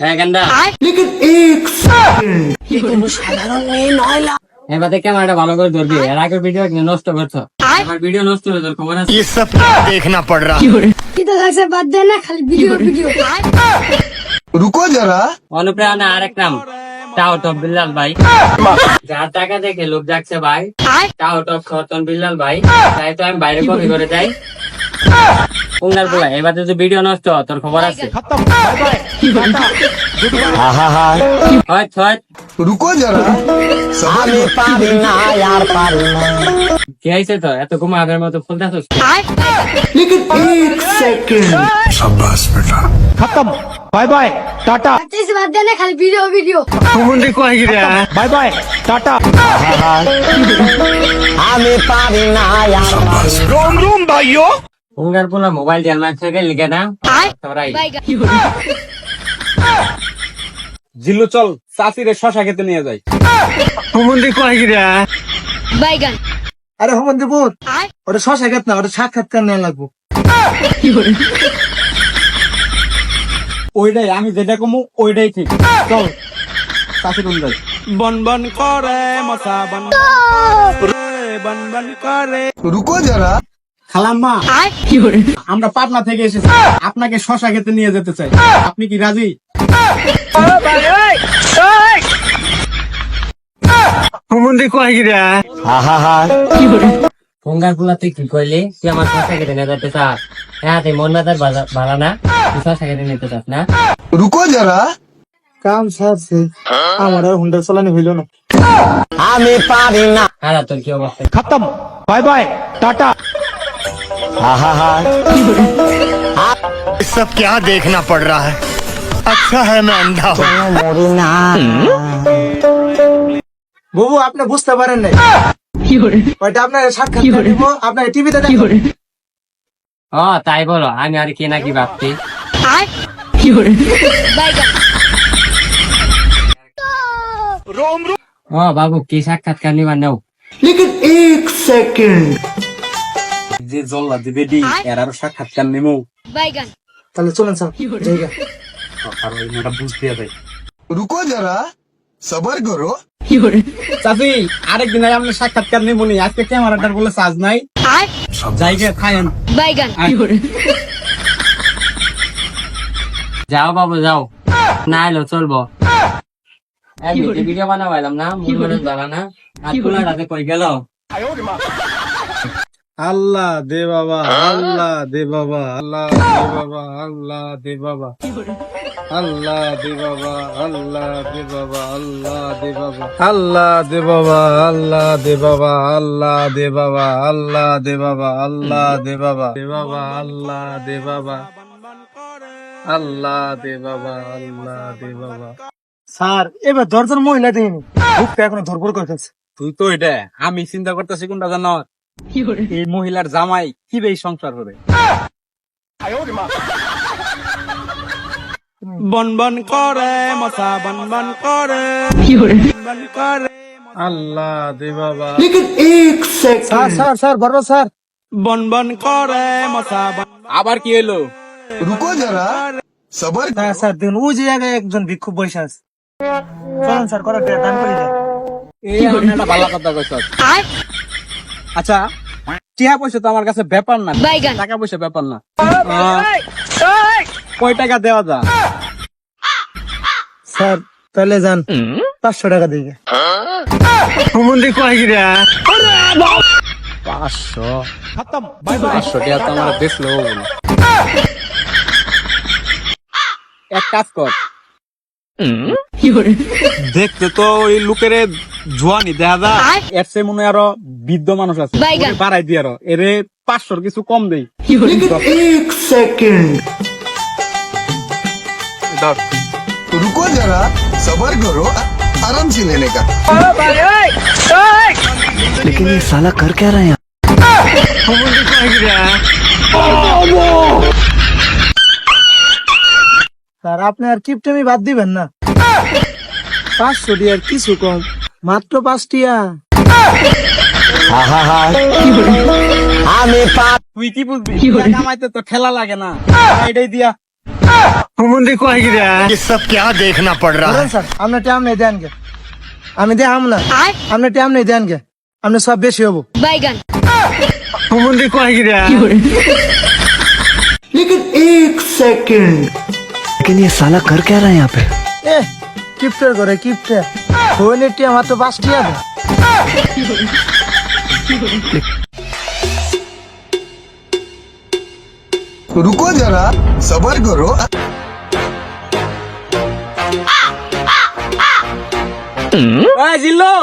হ্যাঁ গেন্দা। এবারে ক্যামেরাটা ভালো করে ধরবি। ভিডিও নষ্ট করছ। ভিডিও নষ্ট হয়ে বাদ দে ভিডিও রুকো জরা অনুপ্রেরণা আরেক নাম। টাও টপ বিল্লাল ভাই। যার টাকা দেখে লোক যাচ্ছে ভাই টাও টপ খতন বিল্লাল ভাই। তাই তো আমি বাইরে কপি করে যাই। উনার পোলা এবার যদি ভিডিও নষ্ট তোর খবর আছে রুকো যারা আমি পারি না আর পারি না কি হয়েছে তো এত ঘুম আগের মতো ফুলতে আসো शाबाश बेटा खत्म बाय बाय टाटा अच्छे से बात देना खाली वीडियो वीडियो मुंडी को आएगी रे बाय बाय टाटा हमें पारी ना यार शाबाश रोम रोम भाइयों উঙ্গার পোলা মোবাইল জেলমান থেকে লিখে না তোরাই। জিল্লু চল চাচিরে শশা খেতে নিয়ে যাই। হুমন্দি কয় গিরা বাইগান আরে হুমন্দি বোধ ওটা শশা খেত না ওটা শাক খেতে নেওয়া লাগবো? ওইটাই আমি যেটা কমু ওইটাই ঠিক। চল চাচির যাই। বন বন করে মশা বন বন বন করে। রুকো যারা। আমরা পাটনা থেকে এসেছি। আপনাকে শশা খেতে নিয়ে যেতে চাই। আপনি কি রাজি? আমার নিয়ে যেতে চাস। হ্যাঁ রুকো না। আমি পারি না। তোর কি অবস্থা? খতম। Bye bye tata. Bye Tata ये सब क्या देखना पड़ रहा है अच्छा है मैं अंधा हूँ বাবু আপনি বুঝতে পারেন নাই ওইটা আপনার সাক্ষাৎকার দিব আপনার টিভিতে দেখো ও তাই বলো আমি আর কি নাকি ভাবছি বাইগান ও বাবু কি সাক্ষাৎকার নিবার নেও लेकिन एक सेकंड যে জল্লা দিবে ডি এর আর সাক্ষাৎকার নেমো। বাইগান। তাহলে চলেন স্যার জায়গা। আর ওই ম্যাডাম বুঝতে হবে রুকো যারা সবার করো। কি করে চাচি আরেকদিন আগে আমরা সাক্ষাৎকার নিমো নি। আজকে ক্যামেরাটার বলে সাজ নাই। সব জায়গা খায়েন বাইগান। কি করে যাও বাবু যাও। না এলো চলবো। ভিডিও বানাবাইলাম না মনে বাড়া না আর কই গেল? আল্লাহ দে বাবা আল্লাহ দে বাবা আল্লাহ দে বাবা আল্লাহ দে বাবা আল্লাহ দে বাবা আল্লাহ দে বাবা আল্লাহ দে বাবা আল্লাহ দে বাবা আল্লাহ দে বাবা আল্লাহ দে বাবা আল্লাহ দে বাবা আল্লাহ দে বাবা দে বাবা আল্লাহ দে বাবা আল্লাহ দে বাবা আল্লাহ দে বাবা স্যার এবার দশজন মহিলা দেয়নি বুকটা এখন ধরপড় করে ফেলছে তুই তো এটা আমি চিন্তা করতেছি কোনটা জানো এই মহিলার জামাই কীভাবে সংসার হবে? বন করে মশা বন করে। বন করে? আল্লাহ দে বাবা। স্যার স্যার বড় স্যার। বন করে মশা আবার কি এলো রুকো যারা। আগে একজন ভিক্ষু বসে কথা আচ্ছা টিয়া পয়সা তো আমার কাছে ব্যাপার না। টাকা পয়সা ব্যাপার না। কয় টাকা দেওয়া যা স্যার তাহলে যান। পাঁচশো টাকা দিয়ে পাঁচশো। টাকা তো আমার এক কাজ কর? দেখতে তো ওই লোকের জোয়ানি দেখা যা। এর মনে আরও বৃদ্ধ মানুষ আছে। বাড়াই দিয়ে আরও। এর পাঁচশোর কিছু কম দেই। রুকো যারা সবার করো আরাম সে লেনে কা ये साला कर क्या रहे हैं? স্যার আপনি আর কিপটেমি বাদ দিবেন না। পাঁচশো আর কিছু কম। মাত্র পাঁচ টিয়া তুই কি বুঝবি টাকা কামাইতে তো ঠেলা লাগে না এটাই দিয়া হুমুন্দি কয় গিরা ये सब क्या देखना पड़ रहा ধরেন है স্যার আপনার টাইম নেই দেন গে আমি দেখাম না আপনার টাইম নেই দেন গে আপনি সব বেশি হবো বাইগান হুমুন্দি কয় গিরা लेकिन एक सेकंड लेकिन ये साला कर क्या रहा है यहाँ पे এ কিপ্টের করে কিপ্টে হইনের টিয়া মাত্র পাঁচটি আছে रुको जरा सबर करो ওই জিল্লু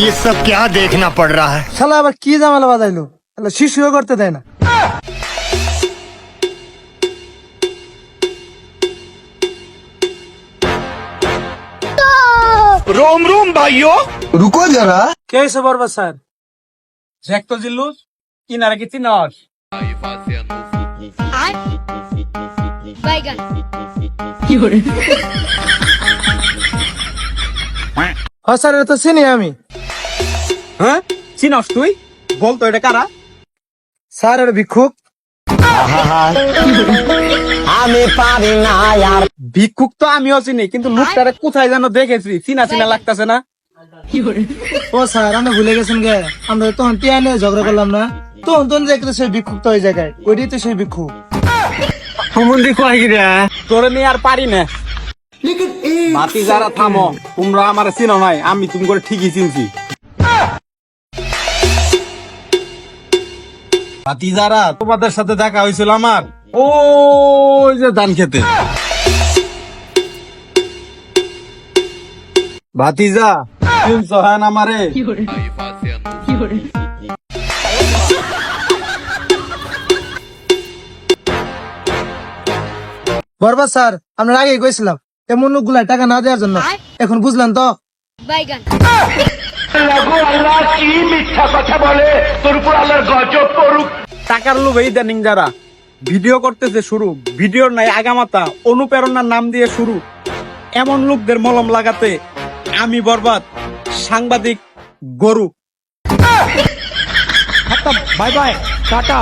ये सब क्या देखना पड़ रहा है শালা আবার কি জামালা বাজাইলো শালা শিশুও করতে দেয় না रोम रोम भाइयों रुको जरा কে হয়েছে বরবাদ স্যার দেখ তো জিল্লু কিনারে কি চিনস বাইগান হ্যাঁ স্যার এটা তো চিনি আমি হ্যাঁ চিনস তুই বল তো এটা কারা স্যার এটা ভিক্ষুক ভিক্ষুক তো আমিও চিনি কিন্তু লোকটারে কোথায় যেন দেখেছি? চিনা চিনা লাগতাছে না। ও স্যার আমরা ভুলে গেছেন গে। আমরা তখন টিয়া নিয়ে ঝগড়া করলাম না। তখন তখন দেখলে সেই ভিক্ষুক তো ওই জায়গায়। ওইটাই তো সেই ভিক্ষুক। হুমুন্দি কয় গিরা তোরে নিয়ে আর পারি না। বাতি যারা থামো তোমরা আমার চিনো নাই আমি তুমি করে ঠিকই চিনছি। বাতি যারা তোমাদের সাথে দেখা হয়েছিল আমার। ওই যে ধান খেতে। ভাতিজা চিনছো হ্যাঁ আমারে বরবাদ স্যার আমরা আগে কইছিলাম এমন লোকগুলা টাকা না দেওয়ার জন্য। এখন বুঝলেন তো? বাইগান। টাকার লোভে ইদানিং যারা ভিডিও করতেছে শুরু। ভিডিওর নাই আগামাতা, অনুপ্রেরণার নাম দিয়ে শুরু। এমন লোকদের মলম লাগাতে আমি বরবাদ সাংবাদিক গরু। বাই আচ্ছা, বাই টাটা।